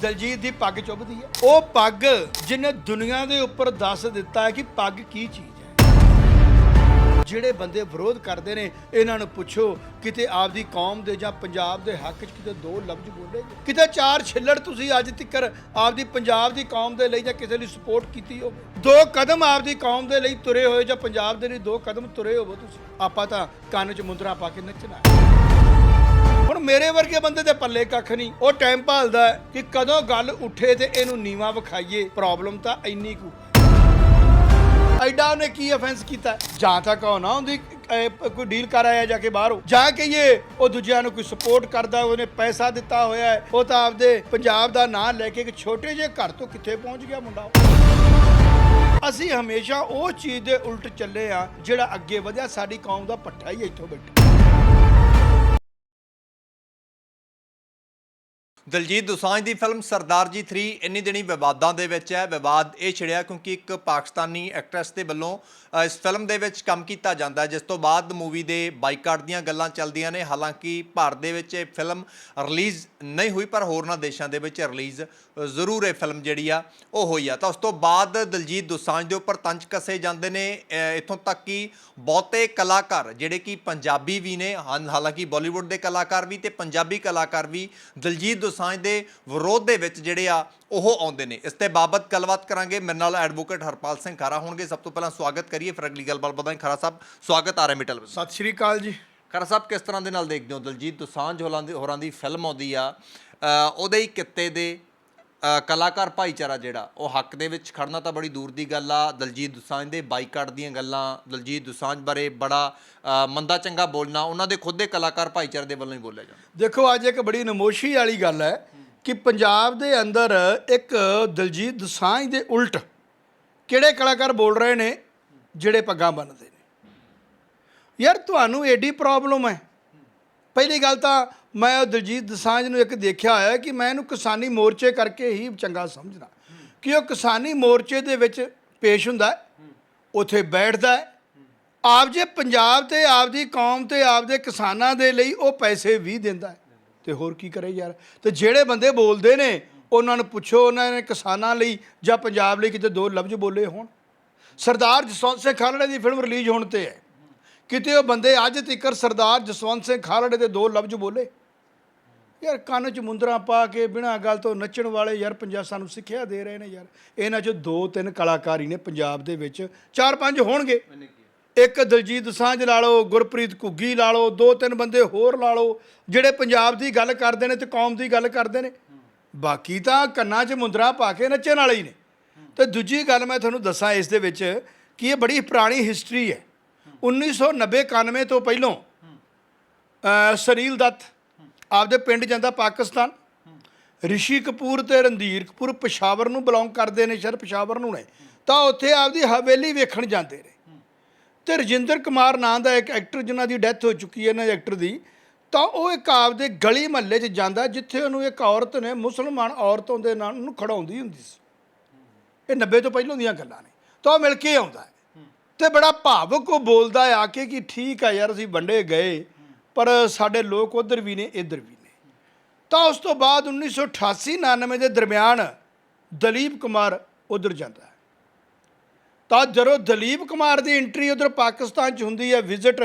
ਦਲਜੀਤ ਦੀ ਪੱਗ ਚੁੱਭਦੀ ਹੈ। ਉਹ ਪੱਗ ਜਿਹਨੇ ਦੁਨੀਆ ਦੇ ਉੱਪਰ ਦੱਸ ਦਿੱਤਾ ਹੈ ਕਿ ਪੱਗ ਕੀ ਚੀਜ਼ ਜਿਹੜੇ ਬੰਦੇ ਵਿਰੋਧ ਕਰਦੇ ਨੇ, ਇਹਨਾਂ ਨੂੰ ਪੁੱਛੋ, ਕਿਤੇ ਆਪਦੀ ਕੌਮ ਦੇ ਜਾਂ ਪੰਜਾਬ ਦੇ ਹੱਕ 'ਚ ਕਿਤੇ ਦੋ ਲਫ਼ਜ਼ ਬੋਲੇ ਕਿਤੇ ਚਾਰ ਛਿੱਲੜ ਤੁਸੀਂ ਅੱਜ ਤੱਕਰ ਆਪਦੀ ਪੰਜਾਬ ਦੀ ਕੌਮ ਦੇ ਲਈ ਜਾਂ ਕਿਸੇ ਲਈ ਸਪੋਰਟ ਕੀਤੀ ਹੋਵੇ? ਦੋ ਕਦਮ ਆਪਦੀ ਕੌਮ ਦੇ ਲਈ ਤੁਰੇ ਹੋਏ ਜਾਂ ਪੰਜਾਬ ਦੇ ਲਈ ਦੋ ਕਦਮ ਤੁਰੇ ਹੋਵੋ ਤੁਸੀਂ? ਆਪਾਂ ਤਾਂ ਕੰਨ 'ਚ ਮੁੰਦਰਾ ਪਾ ਕੇ ਨੱਚਣਾ ਹੁਣ ਮੇਰੇ ਵਰਗੇ ਬੰਦੇ ਦੇ ਪੱਲੇ ਕੱਖ ਨਹੀਂ। ਉਹ ਟਾਈਮ ਭਾਲਦਾ ਕਿ ਕਦੋਂ ਗੱਲ ਉੱਠੇ ਤੇ ਇਹਨੂੰ ਨੀਵਾ ਵਿਖਾਈਏ। ਪ੍ਰੋਬਲਮ ਤਾਂ ਇੰਨੀ ਕੁ ਐਡਾ ਉਹਨੇ ਕੀ ਅਫੈਂਸ ਕੀਤਾ? ਜਾਂ ਤਾਂ ਕਹੋ ਨਾ ਉਹਦੀ ਕੋਈ ਡੀਲ ਕਰ ਆਇਆ ਜਾ ਕੇ ਬਾਹਰੋਂ। ਜਾਂ ਕਹੀਏ, ਉਹ ਦੂਜਿਆਂ ਨੂੰ ਕੋਈ ਸਪੋਰਟ ਕਰਦਾ, ਉਹਨੇ ਪੈਸਾ ਦਿੱਤਾ ਹੋਇਆ ਹੈ, ਉਹ ਤਾਂ ਆਪਦੇ ਪੰਜਾਬ ਦਾ ਨਾਂ ਲੈ ਕੇ ਇੱਕ ਛੋਟੇ ਜਿਹੇ ਘਰ ਤੋਂ ਕਿੱਥੇ ਪਹੁੰਚ ਗਿਆ ਮੁੰਡਾ ਉਹ। ਅਸੀਂ ਹਮੇਸ਼ਾ ਉਹ ਚੀਜ਼ ਦੇ ਉਲਟ ਚੱਲੇ ਆ ਜਿਹੜਾ ਅੱਗੇ ਵਧਿਆ ਸਾਡੀ ਕੌਮ ਦਾ ਪੱਠਾ ਹੀ ਇੱਥੋਂ ਬੈਠਾ। ਦਲਜੀਤ ਦੋਸਾਂਝ ਦੀ ਫਿਲਮ ਸਰਦਾਰ ਜੀ 3 ਇੰਨੀ ਦਿਨੀ ਵਿਵਾਦਾਂ ਦੇ ਵਿੱਚ ਹੈ। ਵਿਵਾਦ ਇਹ ਛਿੜਿਆ ਕਿਉਂਕਿ ਇੱਕ ਪਾਕਿਸਤਾਨੀ ਐਕਟਰੈਸ ਦੇ ਵੱਲੋਂ ਇਸ ਫਿਲਮ ਦੇ ਵਿੱਚ ਕੰਮ ਕੀਤਾ ਜਾਂਦਾ ਹੈ ਜਿਸ ਤੋਂ ਬਾਅਦ ਮੂਵੀ ਦੇ ਬਾਈਕਾਟ ਦੀਆਂ ਗੱਲਾਂ ਚੱਲਦੀਆਂ ਨੇ। ਹਾਲਾਂਕਿ ਭਾਰਤ ਦੇ ਵਿੱਚ ਇਹ ਫਿਲਮ ਰਿਲੀਜ਼ ਨਹੀਂ ਹੋਈ ਪਰ ਹੋਰਨਾਂ ਦੇਸ਼ਾਂ ਦੇ ਵਿੱਚ ਰਿਲੀਜ਼ ਜ਼ਰੂਰ ਇਹ ਫਿਲਮ ਜਿਹੜੀ ਆ ਉਹ ਹੋਈ ਆ। ਤਾਂ ਉਸ ਤੋਂ ਬਾਅਦ ਦਲਜੀਤ ਦੋਸਾਂਝ ਦੇ ਉੱਪਰ ਤੰਜ ਕਸੇ ਜਾਂਦੇ ਨੇ। ਅ, ਇੱਥੋਂ ਤੱਕ ਕਿ ਬਹੁਤੇ ਕਲਾਕਾਰ ਜਿਹੜੇ ਕਿ ਪੰਜਾਬੀ ਵੀ ਨੇ ਹਨ ਹਾਲਾਂਕਿ ਬਾਲੀਵੁੱਡ ਦੇ ਕਲਾਕਾਰ ਵੀ ਤੇ ਪੰਜਾਬੀ ਕਲਾਕਾਰ ਵੀ ਦਲਜੀਤ ਦੋਸਾਂਝ ਦੇ ਵਿਰੋਧ ਦੇ ਵਿੱਚ ਜਿਹੜੇ ਆ ਉਹ ਆਉਂਦੇ ਨੇ। ਇਸ ਤੇ ਬਾਬਤ ਗੱਲਬਾਤ ਕਰਾਂਗੇ। ਮੇਰੇ ਨਾਲ ਐਡਵੋਕੇਟ ਹਰਪਾਲ ਸਿੰਘ ਖਾਰਾ ਹੋਣਗੇ। ਸਭ ਤੋਂ ਪਹਿਲਾਂ ਸਵਾਗਤ ਕਰੀਏ ਫਿਰ ਅਗਲੀ ਗੱਲਬਾਤ ਵਧਾਂਗੇ ਖਾਰਾ ਸਾਹਿਬ ਸਵਾਗਤ ਆ ਰਿਹਾ ਮਿਟਲ ਸਤਿ ਸ਼੍ਰੀ ਅਕਾਲ ਜੀ। ਖਾਰਾ ਸਾਹਿਬ ਕਿਸ ਤਰ੍ਹਾਂ ਦੇ ਨਾਲ ਦੇਖਦੇ ਹੋ? ਦਲਜੀਤ ਦੋਸਾਂਝ ਹੋਰਾਂ ਦੀ ਹੋਰਾਂ ਦੀ ਫਿਲਮ ਆਉਂਦੀ ਆ। ਉਹਦੇ ਹੀ ਕਿੱਤੇ ਦੇ ਕਲਾਕਾਰ ਭਾਈਚਾਰਾ ਜਿਹੜਾ, ਉਹ ਹੱਕ ਦੇ ਵਿੱਚ ਖੜਨਾ ਤਾਂ ਬੜੀ ਦੂਰ ਦੀ ਗੱਲ ਆ। ਦਲਜੀਤ ਦੁਸਾਂਝ ਦੇ ਬਾਈਕਾਟ ਦੀਆਂ ਗੱਲਾਂ, ਦਲਜੀਤ ਦੁਸਾਂਝ ਬਾਰੇ ਬੜਾ ਮੰਦਾ ਚੰਗਾ ਬੋਲਣਾ, ਉਹਨਾਂ ਦੇ ਖੁਦ ਦੇ ਕਲਾਕਾਰ ਭਾਈਚਾਰੇ ਦੇ ਵੱਲੋਂ ਹੀ ਬੋਲਿਆ ਜਾਂਦਾ। ਦੇਖੋ, ਅੱਜ ਇੱਕ ਬੜੀ ਨਮੋਸ਼ੀ ਵਾਲੀ ਗੱਲ ਹੈ ਕਿ ਪੰਜਾਬ ਦੇ ਅੰਦਰ ਇੱਕ ਦਲਜੀਤ ਦੁਸਾਂਝ ਦੇ ਉਲਟ ਕਿਹੜੇ ਕਲਾਕਾਰ ਬੋਲ ਰਹੇ ਨੇ, ਜਿਹੜੇ ਪੱਗਾਂ ਬੰਨਦੇ ਨੇ। ਯਾਰ, ਤੁਹਾਨੂੰ ਐਡੀ ਪ੍ਰੋਬਲਮ ਹੈ। ਪਹਿਲੀ ਗੱਲ ਤਾਂ ਮੈਂ ਉਹ ਦਲਜੀਤ ਦਸਾਂਝ ਨੂੰ ਇੱਕ ਦੇਖਿਆ ਹੋਇਆ ਕਿ ਮੈਂ ਇਹਨੂੰ ਕਿਸਾਨੀ ਮੋਰਚੇ ਕਰਕੇ ਹੀ ਚੰਗਾ ਸਮਝਦਾ। ਕਿ ਉਹ ਕਿਸਾਨੀ ਮੋਰਚੇ ਦੇ ਵਿੱਚ ਪੇਸ਼ ਹੁੰਦਾ ਉੱਥੇ ਬੈਠਦਾ ਆਪ ਜੇ ਪੰਜਾਬ ਤੇ ਆਪਦੀ ਕੌਮ ਤੇ ਆਪਦੇ ਕਿਸਾਨਾਂ ਦੇ ਲਈ ਉਹ ਪੈਸੇ ਵੀ ਦਿੰਦਾ ਹੈ, ਤੇ ਹੋਰ ਕੀ ਕਰੇ ਯਾਰ? ਤੇ ਜਿਹੜੇ ਬੰਦੇ ਬੋਲਦੇ ਨੇ, ਉਹਨਾਂ ਨੂੰ ਪੁੱਛੋ ਉਹਨਾਂ ਨੇ ਕਿਸਾਨਾਂ ਲਈ ਜਾਂ ਪੰਜਾਬ ਲਈ ਕਿਤੇ ਦੋ ਲਫ਼ਜ਼ ਬੋਲੇ ਹੋਣ। ਸਰਦਾਰ ਜਸਵੰਤ ਸਿੰਘ ਖਾਲੜੇ ਦੀ ਫਿਲਮ ਰਿਲੀਜ਼ ਹੋਣ ਤੇ ਹੈ। ਕਿਤੇ ਉਹ ਬੰਦੇ ਅੱਜ ਤੱਕਰ ਸਰਦਾਰ ਜਸਵੰਤ ਸਿੰਘ ਖਾਲੜੇ ਦੇ ਦੋ ਲਫ਼ਜ਼ ਬੋਲੇ। ਯਾਰ ਕੰਨ 'ਚ ਮੁੰਦਰਾਂ ਪਾ ਕੇ ਬਿਨਾਂ ਗੱਲ ਤੋਂ ਨੱਚਣ ਵਾਲੇ ਯਾਰ ਪੰਜਾਬ ਸਾਨੂੰ ਸਿੱਖਿਆ ਦੇ ਰਹੇ ਨੇ ਯਾਰ। ਇਹਨਾਂ 'ਚ ਦੋ ਤਿੰਨ ਕਲਾਕਾਰੀ ਨੇ ਪੰਜਾਬ ਦੇ ਵਿੱਚ। ਚਾਰ ਪੰਜ ਹੋਣਗੇ। ਇੱਕ ਦਲਜੀਤ ਦਸਾਂਝ ਲਾ ਲਓ ਗੁਰਪ੍ਰੀਤ ਘੁੱਗੀ ਲਾ ਲਓ ਦੋ ਤਿੰਨ ਬੰਦੇ ਹੋਰ ਲਾ ਲਓ ਜਿਹੜੇ ਪੰਜਾਬ ਦੀ ਗੱਲ ਕਰਦੇ ਨੇ ਤੇ ਕੌਮ ਦੀ ਗੱਲ ਕਰਦੇ ਨੇ। ਬਾਕੀ ਤਾਂ ਕੰਨਾਂ 'ਚ ਮੁੰਦਰਾ ਪਾ ਕੇ ਨੱਚਣ ਵਾਲੇ ਹੀ ਨੇ। ਤੇ ਦੂਜੀ ਗੱਲ ਮੈਂ ਤੁਹਾਨੂੰ ਦੱਸਾਂ ਇਸ ਦੇ ਵਿੱਚ ਕਿ ਇਹ ਬੜੀ ਪੁਰਾਣੀ ਹਿਸਟਰੀ ਹੈ। 1990 91 ਤੋਂ ਪਹਿਲੋਂ ਅ, ਸਰੀਲ ਦੱਤ ਆਪਦੇ ਪਿੰਡ ਜਾਂਦਾ ਪਾਕਿਸਤਾਨ। ਰਿਸ਼ੀ ਕਪੂਰ ਤੇ ਰਣਧੀਰ ਕਪੂਰ ਪਸ਼ਾਵਰ ਨੂੰ ਬਿਲੋਂਗ ਕਰਦੇ ਨੇ ਸ਼ਰ ਪਸ਼ਾਵਰ ਨੂੰ ਨੇ। ਤਾਂ ਉੱਥੇ ਆਪਦੀ ਹਵੇਲੀ ਵੇਖਣ ਜਾਂਦੇ ਨੇ। ਤੇ ਰਜਿੰਦਰ ਕੁਮਾਰ ਨਾਂ ਦਾ ਇੱਕ ਐਕਟਰ ਜਿਨ੍ਹਾਂ ਦੀ ਡੈਥ ਹੋ ਚੁੱਕੀ ਹੈ ਨਾ ਐਕਟਰ ਦੀ, ਤਾਂ ਉਹ ਇੱਕ ਆਪਦੇ ਗਲੀ ਮਹੱਲੇ 'ਚ ਜਾਂਦਾ, ਜਿੱਥੇ ਉਹਨੂੰ ਇੱਕ ਔਰਤ ਨੇ, ਮੁਸਲਮਾਨ ਔਰਤ ਉਹਦੇ ਨਾਲ ਉਹਨੂੰ ਖੜਾਉਂਦੀ ਹੁੰਦੀ ਸੀ। ਇਹ 90 ਤੋਂ ਪਹਿਲਾਂ ਦੀਆਂ ਗੱਲਾਂ ਨੇ। ਤਾਂ ਉਹ ਮਿਲ ਕੇ ਆਉਂਦਾ ਹੈ। ਤੇ ਬੜਾ ਭਾਵੁਕ ਉਹ ਬੋਲਦਾ ਆ ਕੇ ਕਿ ਠੀਕ ਆ ਯਾਰ, ਅਸੀਂ ਵੰਡੇ ਗਏ। ਪਰ ਸਾਡੇ ਲੋਕ ਉਧਰ ਵੀ ਨੇ, ਇੱਧਰ ਵੀ ਨੇ। ਤਾਂ ਉਸ ਤੋਂ ਬਾਅਦ 1988 99 ਦੇ ਦਰਮਿਆਨ ਦਲੀਪ ਕੁਮਾਰ ਉਧਰ ਜਾਂਦਾ ਹੈ। ਤਾਂ ਜਦੋਂ ਦਲੀਪ ਕੁਮਾਰ ਦੀ ਐਂਟਰੀ ਉਧਰ ਪਾਕਿਸਤਾਨ ਚ ਹੁੰਦੀ ਹੈ ਵਿਜ਼ਿਟ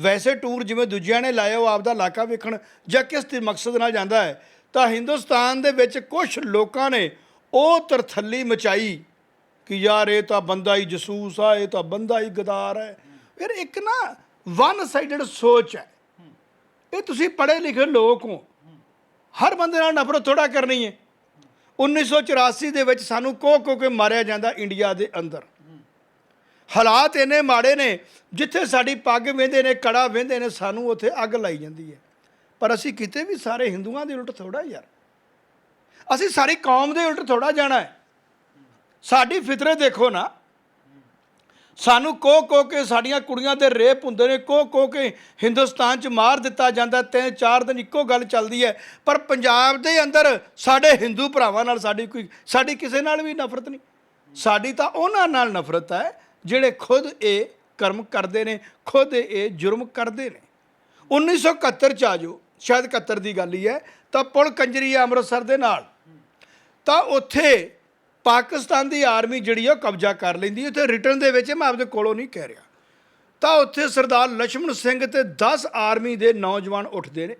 ਵੈਸੇ ਟੂਰ ਜਿਵੇਂ ਦੂਜਿਆਂ ਨੇ ਲਾਇਆ, ਉਹ ਆਪਦਾ ਇਲਾਕਾ ਵੇਖਣ ਜਾਂ ਕਿਸ ਤੇ ਮਕਸਦ ਨਾਲ ਜਾਂਦਾ ਹੈ, ਤਾਂ ਹਿੰਦੁਸਤਾਨ ਦੇ ਵਿੱਚ ਕੁਝ ਲੋਕਾਂ ਨੇ ਉਹ ਤਰਥੱਲੀ ਮਚਾਈ ਕਿ ਯਾਰ ਇਹ ਤਾਂ ਬੰਦਾ ਹੀ ਜਸੂਸ ਆ, ਇਹ ਤਾਂ ਬੰਦਾ ਹੀ ਗਦਾਰ ਹੈ। ਫਿਰ ਇੱਕ ਨਾ ਵਨ ਸਾਈਡਡ ਸੋਚ ਹੈ। ਇਹ ਤੁਸੀਂ ਪੜ੍ਹੇ ਲਿਖੇ ਲੋਕ ਹੋ। ਹਰ ਬੰਦੇ ਨਾਲ ਨਫ਼ਰਤ ਥੋੜਾ ਕਰਨੀ ਹੈ। 1984 ਦੇ ਵਿੱਚ ਸਾਨੂੰ ਕੋ ਕੋਹ ਕੇ ਮਾਰਿਆ ਜਾਂਦਾ ਇੰਡੀਆ ਦੇ ਅੰਦਰ। ਹਾਲਾਤ ਇੰਨੇ ਮਾੜੇ ਨੇ, ਜਿੱਥੇ ਸਾਡੀ ਪੱਗ ਵੇਂਦੇ ਨੇ, ਕੜਾ ਵੇਂਦੇ ਨੇ, ਸਾਨੂੰ ਉੱਥੇ ਅੱਗ ਲਾਈ ਜਾਂਦੀ ਹੈ। ਪਰ ਅਸੀਂ ਕਿਤੇ ਵੀ ਸਾਰੇ ਹਿੰਦੂਆਂ ਦੇ ਉਲਟ ਥੋੜਾ ਯਾਰ। ਅਸੀਂ ਸਾਰੀ ਕੌਮ ਦੇ ਉਲਟ ਥੋੜਾ ਜਾਣਾ ਹੈ। ਸਾਡੀ ਫਿਤਰਤ ਦੇਖੋ ਨਾ। ਸਾਨੂੰ ਕੋ ਕੋ ਕੇ ਸਾਡੀਆਂ ਕੁੜੀਆਂ ਦੇ ਰੇਪ ਹੁੰਦੇ ਨੇ, ਕੋ ਕੋ ਕੇ ਹਿੰਦੁਸਤਾਨ 'ਚ ਮਾਰ ਦਿੱਤਾ ਜਾਂਦਾ, ਤਿੰਨ ਚਾਰ ਦਿਨ ਇੱਕੋ ਗੱਲ ਚੱਲਦੀ ਹੈ। ਪਰ ਪੰਜਾਬ ਦੇ ਅੰਦਰ ਸਾਡੇ ਹਿੰਦੂ ਭਰਾਵਾਂ ਨਾਲ ਸਾਡੀ ਕੋਈ, ਸਾਡੀ ਕਿਸੇ ਨਾਲ ਵੀ ਨਫ਼ਰਤ ਨਹੀਂ। ਸਾਡੀ ਤਾਂ ਉਹਨਾਂ ਨਾਲ ਨਫ਼ਰਤ ਹੈ, ਜਿਹੜੇ ਖੁਦ ਇਹ ਕਰਮ ਕਰਦੇ ਨੇ, ਖੁਦ ਇਹ ਜੁਰਮ ਕਰਦੇ ਨੇ। 1971 ਚ ਆ ਜਾਓ, ਸ਼ਾਇਦ 71 ਦੀ ਗੱਲ ਹੀ ਹੈ, ਤਾਂ ਪੁਲ ਕੰਜਰੀ ਹੈ ਅੰਮ੍ਰਿਤਸਰ ਦੇ ਨਾਲ। ਤਾਂ ਉੱਥੇ ਪਾਕਿਸਤਾਨ ਦੀ ਆਰਮੀ ਜਿਹੜੀ ਉਹ ਕਬਜ਼ਾ ਕਰ ਲੈਂਦੀ ਉੱਥੇ ਰਿਟਰਨ ਦੇ ਵਿੱਚ ਮੈਂ ਆਪਦੇ ਕੋਲੋਂ ਨਹੀਂ ਕਹਿ ਰਿਹਾ। ਤਾਂ ਉੱਥੇ ਸਰਦਾਰ ਲక్ష్మణ ਸਿੰਘ ਤੇ 10 ਆਰਮੀ ਦੇ ਨੌਜਵਾਨ ਉੱਠਦੇ ਨੇ।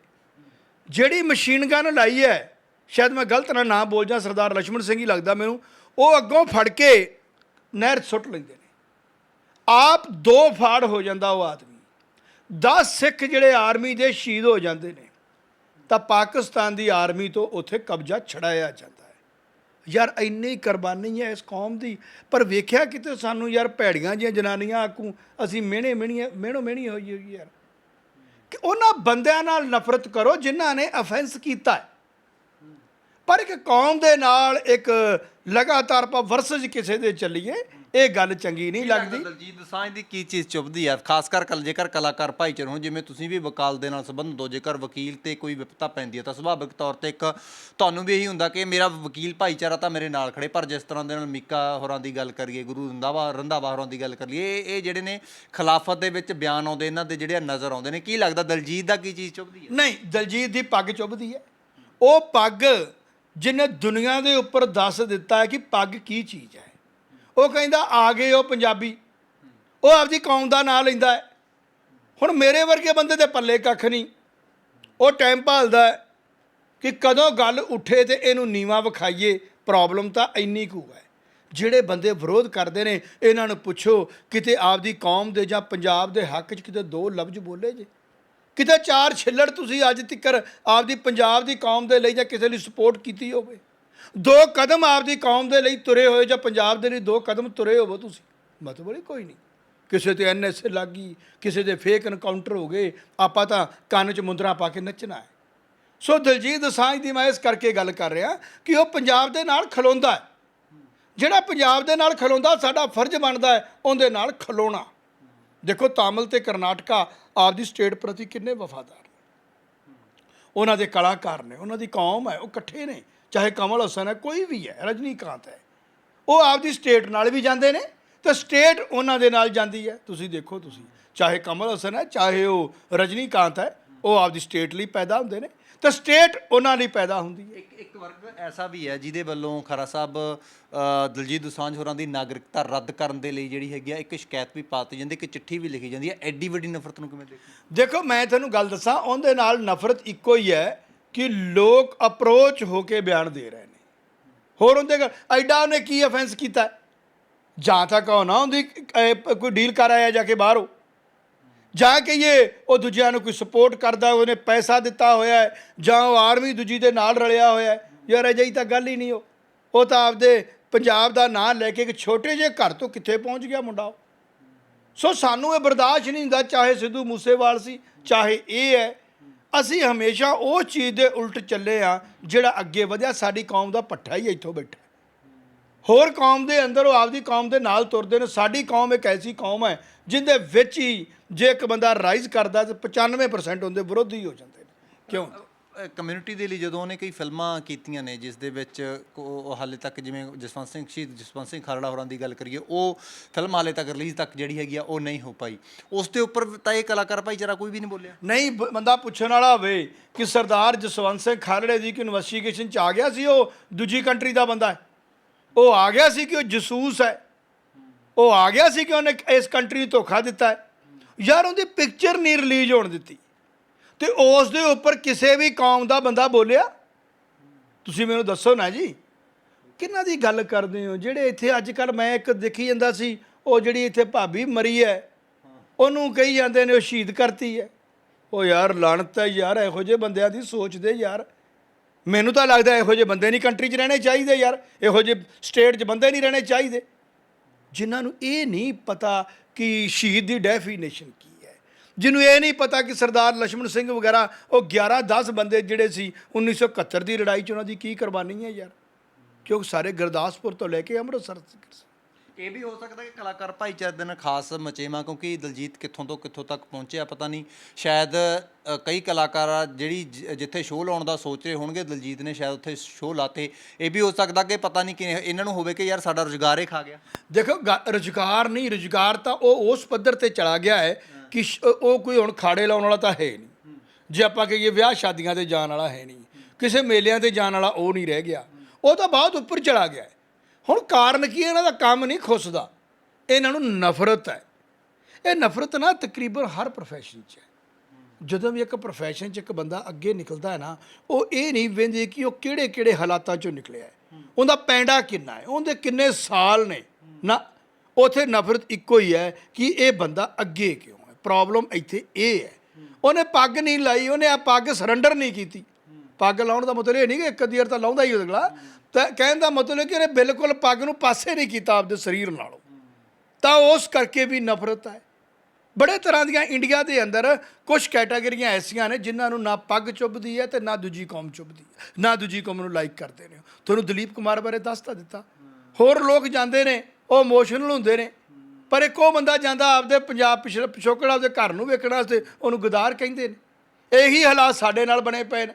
ਜਿਹੜੀ ਮਸ਼ੀਨ ਗਨ ਲਾਈ ਹੈ, ਸ਼ਾਇਦ ਮੈਂ ਗਲਤ ਨਾ ਨਾਮ ਬੋਲ ਜਾ ਸਰਦਾਰ ਲక్ష్మణ ਸਿੰਘ ਹੀ ਲੱਗਦਾ ਮੈਨੂੰ, ਉਹ ਅੱਗੋਂ ਫੜ ਕੇ ਨਹਿਰ ਸੁੱਟ ਲੈਂਦੇ ਨੇ। ਆਪ ਦੋ ਫਾੜ ਹੋ ਜਾਂਦਾ ਉਹ ਆਦਮੀ। 10 ਸਿੱਖ ਜਿਹੜੇ ਆਰਮੀ ਦੇ ਸ਼ਹੀਦ ਹੋ ਜਾਂਦੇ ਨੇ, ਤਾਂ ਪਾਕਿਸਤਾਨ ਦੀ ਆਰਮੀ ਤੋਂ ਉੱਥੇ ਕਬਜ਼ਾ ਛੜਾਇਆ ਜਾਂਦਾ। ਯਾਰ ਇੰਨੀ ਕੁਰਬਾਨੀ ਹੈ ਇਸ ਕੌਮ ਦੀ। ਪਰ ਵੇਖਿਆ ਕਿਤੇ ਸਾਨੂੰ ਯਾਰ ਭੈੜੀਆਂ ਜੀਆਂ ਜਨਾਨੀਆਂ ਆਕੂ ਅਸੀਂ ਮਿਹਣੇ ਮਿਹਣੀਆਂ, ਮਿਹਣੋ ਮਿਹਣੀ ਹੋਈ ਹੋਈ ਯਾਰ। ਕਿ ਉਹਨਾਂ ਬੰਦਿਆਂ ਨਾਲ ਨਫ਼ਰਤ ਕਰੋ ਜਿਨ੍ਹਾਂ ਨੇ ਅਫੈਂਸ ਕੀਤਾ ਪਰ ਇੱਕ ਕੌਮ ਦੇ ਨਾਲ ਇੱਕ ਲਗਾਤਾਰ ਆਪਾਂ ਵਰਸਜ ਕਿਸੇ ਦੇ ਚੱਲੀਏ ਇਹ ਗੱਲ ਚੰਗੀ ਨਹੀਂ ਲੱਗਦੀ ਦਲਜੀਤ ਦੋਸਾਂਝ ਦੀ ਕੀ ਚੀਜ਼ ਚੁੱਭਦੀ ਹੈ ਖਾਸ ਕਰ ਕਲ ਜੇਕਰ ਕਲਾਕਾਰ ਭਾਈਚਾਰੇ ਹੋਣ ਜਿਵੇਂ ਤੁਸੀਂ ਵੀ ਵਕਾਲ ਦੇ ਨਾਲ ਸੰਬੰਧ ਹੋ ਜੇਕਰ ਵਕੀਲ ਤੇ ਕੋਈ ਵਿਪਤਾ ਪੈਂਦੀ ਹੈ ਤਾਂ ਸੁਭਾਵਿਕ ਤੌਰ ਤੇ ਇੱਕ ਤੁਹਾਨੂੰ ਵੀ ਇਹੀ ਹੁੰਦਾ ਕਿ ਮੇਰਾ ਵਕੀਲ ਭਾਈਚਾਰਾ ਤਾਂ ਮੇਰੇ ਨਾਲ ਖੜੇ ਪਰ ਜਿਸ ਤਰ੍ਹਾਂ ਦੇ ਨਾਲ ਮੀਕਾ ਹੋਰਾਂ ਦੀ ਗੱਲ ਕਰੀਏ ਗੁਰੂ ਰੰਧਾਵਾ ਰੰਧਾਵਾ ਹੋਰਾਂ ਦੀ ਗੱਲ ਕਰੀਏ ਇਹ ਇਹ ਜਿਹੜੇ ਨੇ ਖਿਲਾਫਤ ਦੇ ਵਿੱਚ ਬਿਆਨ ਆਉਂਦੇ ਇਹਨਾਂ ਦੇ ਜਿਹੜੇ ਨਜ਼ਰ ਆਉਂਦੇ ਨੇ ਕੀ ਲੱਗਦਾ ਦਲਜੀਤ ਦਾ ਕੀ ਚੀਜ਼ ਚੁੱਭਦੀ ਹੈ ਨਹੀਂ ਦਲਜੀਤ ਦੀ ਪੱਗ ਚੁੱਭਦੀ ਹੈ ਉਹ ਪੱਗ ਜਿਹਨੇ ਦੁਨੀਆ ਦੇ ਉੱਪਰ ਦੱਸ ਦਿੱਤਾ ਹੈ ਕਿ ਪੱਗ ਕੀ ਚੀਜ਼ ਹੈ। ਉਹ ਕਹਿੰਦਾ, ਆ ਗਏ ਉਹ ਪੰਜਾਬੀ। ਉਹ ਆਪਦੀ ਕੌਮ ਦਾ ਨਾਂ ਲੈਂਦਾ ਹੈ। ਹੁਣ ਮੇਰੇ ਵਰਗੇ ਬੰਦੇ ਦੇ ਪੱਲੇ ਕੱਖ ਨਹੀਂ। ਉਹ ਟਾਈਮ ਭਾਲਦਾ ਹੈ ਕਿ ਕਦੋਂ ਗੱਲ ਉੱਠੇ ਤੇ ਇਹਨੂੰ ਨੀਵਾ ਵਿਖਾਈਏ। ਪ੍ਰੋਬਲਮ ਤਾਂ ਇੰਨੀ ਕੁ ਹੈ। ਜਿਹੜੇ ਬੰਦੇ ਵਿਰੋਧ ਕਰਦੇ ਨੇ, ਇਹਨਾਂ ਨੂੰ ਪੁੱਛੋ, ਕਿਤੇ ਆਪਦੀ ਕੌਮ ਦੇ ਜਾਂ ਪੰਜਾਬ ਦੇ ਹੱਕ 'ਚ ਕਿਤੇ ਦੋ ਲਫ਼ਜ਼ ਬੋਲੇ ਜੇ? ਕਿਤੇ ਚਾਰ ਛਿੱਲੜ ਤੁਸੀਂ ਅੱਜ ਤੱਕਰ ਆਪਦੀ ਪੰਜਾਬ ਦੀ ਕੌਮ ਦੇ ਲਈ ਜਾਂ ਕਿਸੇ ਲਈ ਸਪੋਰਟ ਕੀਤੀ ਹੋਵੇ? ਦੋ ਕਦਮ ਆਪਦੀ ਕੌਮ ਦੇ ਲਈ ਤੁਰੇ ਹੋਏ ਜਾਂ ਪੰਜਾਬ ਦੇ ਲਈ ਦੋ ਕਦਮ ਤੁਰੇ ਹੋਵੋ ਤੁਸੀਂ, ਮਤਲਬ ਹੀ ਕੋਈ ਨਹੀਂ। ਕਿਸੇ ਤੇ ਐਨਐਸਏ ਗਈ, ਕਿਸੇ ਦੇ ਫੇਕ ਐਨਕਾਊਂਟਰ ਹੋ ਗਏ, ਆਪਾਂ ਤਾਂ ਕੰਨ 'ਚ ਮੁੰਦਰਾ ਪਾ ਕੇ ਨੱਚਣਾ ਹੈ। ਸੋ ਦਿਲਜੀਤ ਦੋਸਾਂਝ ਦੀ ਮੈਂ ਇਸ ਕਰਕੇ ਗੱਲ ਕਰ ਰਿਹਾ ਕਿ ਉਹ ਪੰਜਾਬ ਦੇ ਨਾਲ ਖਲੋਂਦਾ ਹੈ। ਜਿਹੜਾ ਪੰਜਾਬ ਦੇ ਨਾਲ ਖਲੋਂਦਾ, ਸਾਡਾ ਫਰਜ਼ ਬਣਦਾ ਹੈ ਉਹਦੇ ਨਾਲ ਖਲੋਣਾ। ਦੇਖੋ ਤਾਮਿਲ ਤੇ ਕਰਨਾਟਕਾ ਆਪਦੀ ਸਟੇਟ ਪ੍ਰਤੀ ਕਿੰਨੇ ਵਫਾਦਾਰ ਨੇ। ਉਹਨਾਂ ਦੇ ਕਲਾਕਾਰ ਨੇ, ਉਹਨਾਂ ਦੀ ਕੌਮ ਹੈ, ਉਹ ਇਕੱਠੇ ਨੇ। ਚਾਹੇ ਕਮਲ ਹਸਨ ਹੈ ਕੋਈ ਵੀ ਹੈ ਰਜਨੀਕਾਂਤ ਹੈ। ਉਹ ਆਪਦੀ ਸਟੇਟ ਨਾਲ ਵੀ ਜਾਂਦੇ ਨੇ ਤੇ ਸਟੇਟ ਉਹਨਾਂ ਦੇ ਨਾਲ ਜਾਂਦੀ ਹੈ। ਤੁਸੀਂ ਦੇਖੋ ਤੁਸੀਂ ਚਾਹੇ ਕਮਲ ਹਸਨ ਹੈ ਚਾਹੇ ਉਹ ਰਜਨੀਕਾਂਤ ਹੈ ਉਹ ਆਪਦੀ ਸਟੇਟ ਲਈ ਪੈਦਾ ਹੁੰਦੇ ਨੇ। ਤੇ ਸਟੇਟ ਉਹਨਾਂ ਲਈ ਪੈਦਾ ਹੁੰਦੀ ਹੈ। ਇੱਕ ਇੱਕ ਵਰਗ ਐਸਾ ਵੀ ਹੈ ਜਿਹਦੇ ਵੱਲੋਂ ਖਰਾ ਸਾਹਿਬ ਦਲਜੀਤ ਦੋਸਾਂਝ ਹੋਰਾਂ ਦੀ ਨਾਗਰਿਕਤਾ ਰੱਦ ਕਰਨ ਦੇ ਲਈ ਜਿਹੜੀ ਹੈਗੀ ਆ ਇੱਕ ਸ਼ਿਕਾਇਤ ਵੀ ਪਾਤੀ ਜਾਂਦੀ ਇੱਕ ਚਿੱਠੀ ਵੀ ਲਿਖੀ ਜਾਂਦੀ ਹੈ। ਐਡੀ ਵੱਡੀ ਨਫ਼ਰਤ ਨੂੰ ਕਿਵੇਂ ਦੇਖੋ ਮੈਂ ਤੁਹਾਨੂੰ ਗੱਲ ਦੱਸਾਂ ਉਹਦੇ ਨਾਲ ਨਫ਼ਰਤ ਇੱਕੋ ਹੀ ਹੈ ਕਿ ਲੋਕ ਅਪਰੋਚ ਹੋ ਕੇ ਬਿਆਨ ਦੇ ਰਹੇ ਨੇ। ਹੋਰ ਹੁੰਦੇ ਗੱਲ ਐਡਾ ਉਹਨੇ ਕੀ ਅਫੈਂਸ ਕੀਤਾ? ਜਾਂ ਤਾਂ ਕਹੋ ਨਾ ਉਹਦੀ ਕੋਈ ਡੀਲ ਕਰ ਆਇਆ ਜਾ ਕੇ ਬਾਹਰੋਂ। ਜਾਂ ਕਹੀਏ ਉਹ ਦੂਜਿਆਂ ਨੂੰ ਕੋਈ ਸਪੋਰਟ ਕਰਦਾ, ਉਹਨੇ ਪੈਸਾ ਦਿੱਤਾ ਹੋਇਆ ਹੈ, ਜਾਂ ਉਹ ਆਰਮੀ ਦੂਜੀ ਦੇ ਨਾਲ ਰਲਿਆ ਹੋਇਆ ਹੈ। ਯਾਰ ਅਜਿਹੀ ਤਾਂ ਗੱਲ ਹੀ ਨਹੀਂ ਉਹ। ਉਹ ਤਾਂ ਆਪਦੇ ਪੰਜਾਬ ਦਾ ਨਾਂ ਲੈ ਕੇ ਇੱਕ ਛੋਟੇ ਜਿਹੇ ਘਰ ਤੋਂ ਕਿੱਥੇ ਪਹੁੰਚ ਗਿਆ ਮੁੰਡਾ ਉਹ। ਸੋ ਸਾਨੂੰ ਇਹ ਬਰਦਾਸ਼ਤ ਨਹੀਂ ਹੁੰਦਾ, ਚਾਹੇ ਸਿੱਧੂ ਮੂਸੇਵਾਲ ਸੀ, ਚਾਹੇ ਇਹ ਹੈ। ਅਸੀਂ ਹਮੇਸ਼ਾ ਉਹ ਚੀਜ਼ ਦੇ ਉਲਟ ਚੱਲੇ ਆ, ਜਿਹੜਾ ਅੱਗੇ ਵਧਿਆ, ਸਾਡੀ ਕੌਮ ਦਾ ਪੱਠਾ ਹੀ ਇੱਥੋਂ ਬੈਠਾ। ਹੋਰ ਕੌਮ ਦੇ ਅੰਦਰ ਉਹ ਆਪਦੀ ਕੌਮ ਦੇ ਨਾਲ ਤੁਰਦੇ ਨੇ, ਸਾਡੀ ਕੌਮ ਇੱਕ ਐਸੀ ਕੌਮ ਹੈ ਜਿਹਦੇ ਵਿੱਚ ਹੀ ਜੇ ਇੱਕ ਬੰਦਾ ਰਾਈਜ਼ ਕਰਦਾ, ਤੇ 95% ਉਹਦੇ ਵਿਰੋਧੀ ਹੋ ਜਾਂਦੇ ਨੇ। ਕਿਉਂ? ਕਮਿਊਨਿਟੀ ਦੇ ਲਈ ਜਦੋਂ ਉਹਨੇ ਕਈ ਫਿਲਮਾਂ ਕੀਤੀਆਂ ਨੇ, ਜਿਸ ਦੇ ਵਿੱਚ ਕੋ- ਉਹ ਹਾਲੇ ਤੱਕ ਜਿਵੇਂ ਜਸਵੰਤ ਸਿੰਘ ਸ਼ਹੀਦ, ਜਸਵੰਤ ਸਿੰਘ ਖਰੜਾ ਹੋਰਾਂ ਦੀ ਗੱਲ ਕਰੀਏ, ਉਹ ਫਿਲਮ ਹਾਲੇ ਤੱਕ ਰਿਲੀਜ਼ ਤੱਕ ਜਿਹੜੀ ਹੈਗੀ ਆ, ਉਹ ਨਹੀਂ ਹੋ ਪਾਈ। ਉਸ ਦੇ ਉੱਪਰ ਤਾਂ ਇਹ ਕਲਾਕਾਰ ਭਾਈਚਾਰਾ ਕੋਈ ਵੀ ਨਹੀਂ ਬੋਲਿਆ। ਨਹੀਂ ਬੰਦਾ ਪੁੱਛਣ ਵਾਲਾ ਹੋਵੇ ਕਿ ਸਰਦਾਰ ਜਸਵੰਤ ਸਿੰਘ ਖਰੜੇ ਦੀ ਕਿ ਇਨਵੈਸਟੀਗੇਸ਼ਨ ਚ ਆ ਗਿਆ ਸੀ, ਉਹ ਦੂਜੀ ਕੰਟਰੀ ਦਾ ਬੰਦਾ ਹੈ। ਉਹ ਆ ਗਿਆ ਸੀ ਕਿ ਉਹ ਜਸੂਸ ਹੈ। ਉਹ ਆ ਗਿਆ ਸੀ ਕਿ ਉਹਨੇ ਇਸ ਕੰਟਰੀ ਨੂੰ ਧੋਖਾ ਦਿੱਤਾ ਹੈ। ਯਾਰ, ਉਹਦੀ ਪਿਕਚਰ ਨਹੀਂ ਰਿਲੀਜ਼ ਹੋਣ ਦਿੱਤੀ। ਤੇ ਉਸ ਦੇ ਉੱਪਰ ਕਿਸੇ ਵੀ ਕੌਮ ਦਾ ਬੰਦਾ ਬੋਲਿਆ? ਤੁਸੀਂ ਮੈਨੂੰ ਦੱਸੋ ਨਾ ਜੀ। ਕਿਹਨਾਂ ਦੀ ਗੱਲ ਕਰਦੇ ਹੋ? ਜਿਹੜੇ ਇੱਥੇ ਅੱਜ ਕੱਲ ਮੈਂ ਇੱਕ ਦੇਖੀ ਜਾਂਦਾ ਸੀ, ਉਹ ਜਿਹੜੀ ਇੱਥੇ ਭਾਬੀ ਮਰੀ ਹੈ, ਉਹਨੂੰ ਕਹੀ ਜਾਂਦੇ ਨੇ, ਉਹ ਸ਼ਹੀਦ ਕਰਤੀ ਹੈ। ਉਹ ਯਾਰ ਲਾਣਤ ਹੈ ਯਾਰ, ਇਹੋ ਜਿਹੇ ਬੰਦਿਆਂ ਦੀ ਸੋਚਦੇ ਯਾਰ। ਮੈਨੂੰ ਤਾਂ ਲੱਗਦਾ ਇਹੋ ਜਿਹੇ ਬੰਦੇ ਨਹੀਂ ਕੰਟਰੀ 'ਚ ਰਹਿਣੇ ਚਾਹੀਦੇ ਯਾਰ। ਇਹੋ ਜਿਹੇ ਸਟੇਟ 'ਚ ਬੰਦੇ ਨਹੀਂ ਰਹਿਣੇ ਚਾਹੀਦੇ। ਜਿਨ੍ਹਾਂ ਨੂੰ ਇਹ ਨਹੀਂ ਪਤਾ ਕਿ ਸ਼ਹੀਦ ਦੀ ਡੈਫੀਨੇਸ਼ਨ ਕੀ ਜਿਹਨੂੰ ਇਹ ਨਹੀਂ ਪਤਾ ਕਿ ਸਰਦਾਰ ਲక్ష్మణ ਸਿੰਘ ਵਗੈਰਾ ਉਹ 11 10 ਬੰਦੇ ਜਿਹੜੇ ਸੀ 1971 ਦੀ ਲੜਾਈ 'ਚ ਉਹਨਾਂ ਦੀ ਕੀ ਕੁਰਬਾਨੀ ਹੈ ਯਾਰ? ਕਿਉਂਕਿ ਸਾਰੇ ਗੁਰਦਾਸਪੁਰ ਤੋਂ ਲੈ ਕੇ ਅੰਮ੍ਰਿਤਸਰ ਤੱਕ? ਇਹ ਵੀ ਹੋ ਸਕਦਾ ਕਿ ਕਲਾਕਾਰ ਭਾਈਚਾਰੇ ਦੇ ਨਾਲ ਖਾਸ ਮਚੇਵਾ ਕਿਉਂਕਿ ਦਲਜੀਤ ਕਿੱਥੋਂ ਤੋਂ ਕਿੱਥੋਂ ਤੱਕ ਪਹੁੰਚਿਆ ਪਤਾ ਨਹੀਂ। ਸ਼ਾਇਦ ਕਈ ਕਲਾਕਾਰ ਜਿਹੜੀ ਜਿੱਥੇ ਸ਼ੋਅ ਲਾਉਣ ਦਾ ਸੋਚ ਰਹੇ ਹੋਣਗੇ ਦਲਜੀਤ ਨੇ ਸ਼ਾਇਦ ਉੱਥੇ ਸ਼ੋਅ ਲਾਤੇ। ਇਹ ਵੀ ਹੋ ਸਕਦਾ ਕਿ ਪਤਾ ਨਹੀਂ ਕਿਵੇਂ ਇਹਨਾਂ ਨੂੰ ਹੋਵੇ ਕਿ ਯਾਰ ਸਾਡਾ ਰੁਜ਼ਗਾਰ ਹੀ ਖਾ ਗਿਆ। ਦੇਖੋ ਰੁਜ਼ਗਾਰ ਨਹੀਂ ਰੁਜ਼ਗਾਰ ਤਾਂ ਉਹ ਉਸ ਪੱਧਰ ਤੇ ਚਲਾ ਗਿਆ ਹੈ ਕਿ ਉਹ ਕੋਈ ਹੁਣ ਖਾੜੇ ਲਾਉਣ ਵਾਲਾ ਤਾਂ ਹੈ ਨਹੀਂ। ਜੇ ਆਪਾਂ ਕਹੀਏ ਵਿਆਹ ਸ਼ਾਦੀਆਂ ਤੇ ਜਾਣ ਵਾਲਾ ਹੈ ਨਹੀਂ ਕਿਸੇ ਮੇਲਿਆਂ ਤੇ ਜਾਣ ਵਾਲਾ ਉਹ ਨਹੀਂ ਰਹਿ ਗਿਆ। ਉਹ ਤਾਂ ਬਹੁਤ ਉੱਪਰ ਚਲਾ ਗਿਆ। ਹੁਣ ਕਾਰਨ ਕੀ ਹੈ? ਇਹਨਾਂ ਦਾ ਕੰਮ ਨਹੀਂ ਖੁੱਸਦਾ। ਇਹਨਾਂ ਨੂੰ ਨਫ਼ਰਤ ਹੈ। ਇਹ ਨਫ਼ਰਤ ਨਾ ਤਕਰੀਬਨ ਹਰ profession 'ਚ ਹੈ। ਜਦੋਂ ਵੀ ਇੱਕ profession 'ਚ ਇੱਕ ਬੰਦਾ ਅੱਗੇ ਨਿਕਲਦਾ ਹੈ ਨਾ ਉਹ ਇਹ ਨਹੀਂ ਵੇਂਦੇ ਕਿ ਉਹ ਕਿਹੜੇ ਕਿਹੜੇ ਹਾਲਾਤਾਂ 'ਚੋਂ ਨਿਕਲਿਆ ਹੈ। ਉਹਦਾ ਪੈਂਡਾ ਕਿੰਨਾ ਹੈ? ਉਹਦੇ ਕਿੰਨੇ ਸਾਲ ਨੇ? ਨਾ ਉਥੇ ਨਫ਼ਰਤ ਇੱਕੋ ਹੀ ਹੈ ਕਿ ਇਹ ਬੰਦਾ ਅੱਗੇ ਕਿਉਂ? ਪ੍ਰੋਬਲਮ ਇੱਥੇ ਇਹ ਹੈ। ਉਹਨੇ ਪੱਗ ਨਹੀਂ ਲਾਈ, ਉਹਨੇ ਆ ਪੱਗ ਸਰੈਂਡਰ ਨਹੀਂ ਕੀਤੀ। ਪੱਗ ਲਾਉਣ ਦਾ ਮਤਲਬ ਇਹ ਨਹੀਂ ਕਿ ਇੱਕ ਅੱਧੀ ਤਾਂ ਲਾਉਂਦਾ ਹੀ ਅਗਲਾ। ਤਾਂ ਕਹਿਣ ਦਾ ਮਤਲਬ ਕਿ ਉਹਨੇ ਬਿਲਕੁਲ ਪੱਗ ਨੂੰ ਪਾਸੇ ਨਹੀਂ ਕੀਤਾ ਆਪਦੇ ਸਰੀਰ ਨਾਲੋਂ। ਤਾਂ ਉਸ ਕਰਕੇ ਵੀ ਨਫ਼ਰਤ ਹੈ। ਬੜੇ ਤਰ੍ਹਾਂ ਦੀਆਂ ਇੰਡੀਆ ਦੇ ਅੰਦਰ ਕੁਝ ਕੈਟਾਗਰੀਆਂ ਐਸੀਆਂ ਨੇ ਜਿਨ੍ਹਾਂ ਨੂੰ ਨਾ ਪੱਗ ਚੁੱਭਦੀ ਹੈ ਤੇ ਨਾ ਦੂਜੀ ਕੌਮ ਚੁੱਭਦੀ ਹੈ। ਨਾ ਦੂਜੀ ਕੌਮ ਨੂੰ ਲਾਈਕ ਕਰਦੇ ਨੇ। ਤੁਹਾਨੂੰ ਦਲੀਪ ਕੁਮਾਰ ਬਾਰੇ ਦੱਸ ਤਾਂ ਦਿੱਤਾ। ਹੋਰ ਲੋਕ ਜਾਂਦੇ ਨੇ, ਉਹ ਇਮੋਸ਼ਨਲ ਹੁੰਦੇ ਨੇ। ਪਰ ਇੱਕ ਉਹ ਬੰਦਾ ਜਾਂਦਾ ਆਪਦੇ ਪੰਜਾਬ ਪਿਛੜ ਪਿਛੋਕੜ ਆਪਦੇ ਘਰ ਨੂੰ ਵੇਖਣ ਵਾਸਤੇ ਉਹਨੂੰ ਗਦਾਰ ਕਹਿੰਦੇ ਨੇ। ਇਹੀ ਹਾਲਾਤ ਸਾਡੇ ਨਾਲ ਬਣੇ ਪਏ ਨੇ।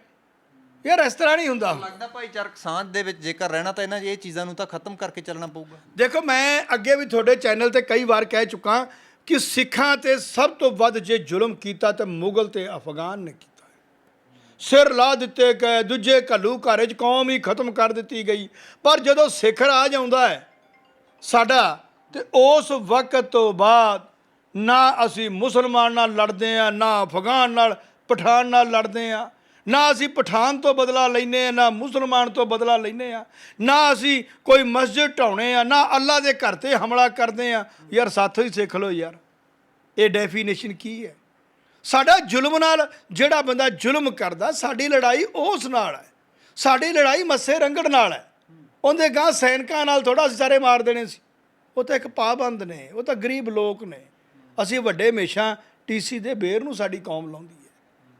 ਯਾਰ ਇਸ ਤਰ੍ਹਾਂ ਨਹੀਂ ਹੁੰਦਾ। ਲੱਗਦਾ ਭਾਈਚਾਰਕ ਸਾਂਝ ਦੇ ਵਿੱਚ ਜੇਕਰ ਰਹਿਣਾ ਤਾਂ ਇਹਨਾਂ ਇਹ ਚੀਜ਼ਾਂ ਨੂੰ ਤਾਂ ਖਤਮ ਕਰਕੇ ਚੱਲਣਾ ਪਊਗਾ। ਦੇਖੋ ਮੈਂ ਅੱਗੇ ਵੀ ਤੁਹਾਡੇ ਚੈਨਲ ਤੇ ਕਈ ਵਾਰ ਕਹਿ ਚੁੱਕਾ ਕਿ ਸਿੱਖਾਂ ਤੇ ਸਭ ਤੋਂ ਵੱਧ ਜੇ ਜ਼ੁਲਮ ਕੀਤਾ ਤੇ ਮੁਗਲ ਤੇ ਅਫਗਾਨ ਨੇ ਕੀਤਾ। ਸਿਰ ਲਾ ਦਿੱਤੇ ਗਏ ਦੂਜੇ ਘੱਲੂ ਘਰ 'ਚ ਕੌਮ ਹੀ ਖਤਮ ਕਰ ਦਿੱਤੀ ਗਈ। ਪਰ ਜਦੋਂ ਸਿੱਖ ਰਾਜ ਆਉਂਦਾ ਹੈ ਸਾਡਾ ਤੇ ਉਸ ਵਕਤ ਤੋਂ ਬਾਅਦ ਨਾ ਅਸੀਂ ਮੁਸਲਮਾਨ ਨਾਲ ਲੜਦੇ ਆ, ਨਾ ਅਫਗਾਨ ਨਾਲ, ਪਠਾਨ ਨਾਲ ਲੜਦੇ ਆ। ਨਾ ਅਸੀਂ ਪਠਾਨ ਤੋਂ ਬਦਲਾ ਲੈਨੇ ਆ, ਨਾ ਮੁਸਲਮਾਨ ਤੋਂ ਬਦਲਾ ਲੈਨੇ ਆ। ਨਾ ਅਸੀਂ ਕੋਈ ਮਸਜਿਦ ਢਾਉਣੇ ਆ, ਨਾ ਅੱਲਾ ਦੇ ਘਰ ਤੇ ਹਮਲਾ ਕਰਦੇ ਆ। ਯਾਰ ਸਾਥੋਂ ਹੀ ਸਿੱਖ ਲਓ ਯਾਰ। ਇਹ ਡੈਫੀਨੇਸ਼ਨ ਕੀ ਹੈ? ਸਾਡਾ ਜ਼ੁਲਮ ਨਾਲ ਜਿਹੜਾ ਬੰਦਾ ਜ਼ੁਲਮ ਕਰਦਾ, ਸਾਡੀ ਲੜਾਈ ਉਸ ਨਾਲ ਹੈ। ਸਾਡੀ ਲੜਾਈ ਮੱਸੇ ਰੰਗੜ ਨਾਲ ਹੈ। ਉਹਦੇ ਗਾਂ ਸੈਨਿਕਾਂ ਨਾਲ ਥੋੜਾ ਸਾਰੇ ਮਾਰ ਦੇਣੇ ਸੀ। ਉਹ ਤਾਂ ਇੱਕ ਪਾਬੰਦ ਨੇ, ਉਹ ਤਾਂ ਗਰੀਬ ਲੋਕ ਨੇ। ਅਸੀਂ ਵੱਡੇ ਹਮੇਸ਼ਾ ਟੀਸੀ ਦੇ ਬੇਰ ਨੂੰ ਸਾਡੀ ਕੌਮ ਲਾਉਂਦੀ ਹੈ।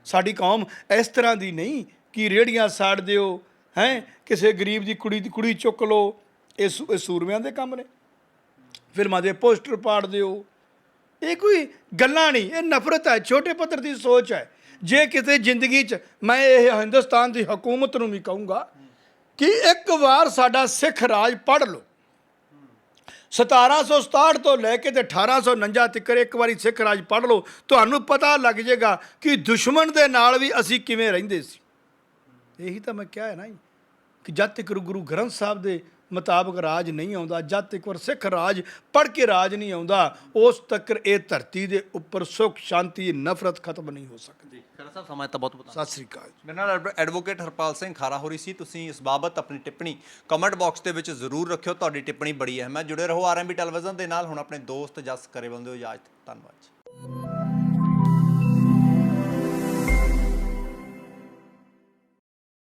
ਸਾਡੀ ਕੌਮ ਇਸ ਤਰ੍ਹਾਂ ਦੀ ਨਹੀਂ ਕਿ ਰੇੜੀਆਂ ਸਾੜ ਦਿਓ, ਹੈ, ਕਿਸੇ ਗਰੀਬ ਦੀ ਕੁੜੀ ਦੀ ਕੁੜੀ ਚੁੱਕ ਲਓ। ਇਹ ਸੂ- ਇਹ ਸੂਰਮਿਆਂ ਦੇ ਕੰਮ ਨੇ। ਫਿਲਮਾਂ ਦੇ ਪੋਸਟਰ ਪਾੜ ਦਿਓ। ਇਹ ਕੋਈ ਗੱਲਾਂ ਨਹੀਂ, ਇਹ ਨਫ਼ਰਤ ਹੈ, ਛੋਟੇ ਪੱਧਰ ਦੀ ਸੋਚ ਹੈ। ਜੇ ਕਿਤੇ ਜ਼ਿੰਦਗੀ 'ਚ ਮੈਂ ਇਹ ਹਿੰਦੁਸਤਾਨ ਦੀ ਹਕੂਮਤ ਨੂੰ ਵੀ ਕਹੂੰਗਾ ਕਿ ਇੱਕ ਵਾਰ ਸਾਡਾ ਸਿੱਖ ਰਾਜ ਪੜ੍ਹ ਲਓ। 1767 ਤੋਂ ਲੈ ਕੇ ਤੇ 1849 ਤੱਕ ਇੱਕ ਵਾਰੀ ਸਿੱਖ ਰਾਜ ਪੜ੍ਹ ਲਓ ਤੁਹਾਨੂੰ ਪਤਾ ਲੱਗ ਜਾਏਗਾ ਕਿ ਦੁਸ਼ਮਣ ਦੇ ਨਾਲ ਵੀ ਅਸੀਂ ਕਿਵੇਂ ਰਹਿੰਦੇ ਸੀ। ਇਹੀ ਤਾਂ ਮੈਂ ਕਿਹਾ ਹੈ ਨਾ ਜੀ, ਕਿ ਜਦ ਤੱਕ ਗੁਰੂ ਗ੍ਰੰਥ ਸਾਹਿਬ ਦੇ ਮੁਤਾਬਕ ਰਾਜ ਨਹੀਂ ਆਉਂਦਾ ਜਦ ਤੱਕ ਵਰ ਸਿੱਖ ਰਾਜ ਪੜ ਕੇ ਰਾਜ ਨਹੀਂ ਆਉਂਦਾ ਉਸ ਤੱਕ ਇਹ ਧਰਤੀ ਦੇ ਉੱਪਰ ਸੁੱਖ ਸ਼ਾਂਤੀ ਨਫ਼ਰਤ ਖਤਮ ਨਹੀਂ ਹੋ ਸਕਦੀ। ਖਰਾ ਸਾਹਿਬ ਸਮਾਂ ਤਾਂ ਬਹੁਤ ਬਹੁਤ ਸਤਿ ਸ੍ਰੀ ਅਕਾਲ ਮੇਰੇ ਨਾਲ ਐਡਵ- ਐਡਵੋਕੇਟ ਹਰਪਾਲ ਸਿੰਘ ਖਾਰਾ ਹੋਰੀ ਸੀ। ਤੁਸੀਂ ਇਸ ਬਾਬਤ ਆਪਣੀ ਟਿੱਪਣੀ ਕਮੈਂਟ ਬਾਕਸ ਦੇ ਵਿੱਚ ਜ਼ਰੂਰ ਰੱਖਿਓ। ਤੁਹਾਡੀ ਟਿੱਪਣੀ ਬੜੀ ਅਹਿਮ ਹੈ। ਜੁੜੇ ਰਹੋ ਆਰਐਮਬੀ ਟੈਲੀਵਿਜ਼ਨ ਦੇ ਨਾਲ। ਹੁਣ ਆਪਣੇ ਦੋਸਤ ਜਸ ਕਰੇ ਬੰਦੇ ਹੋ ਇਜਾਜ਼ਤ। ਧੰਨਵਾਦ ਜੀ।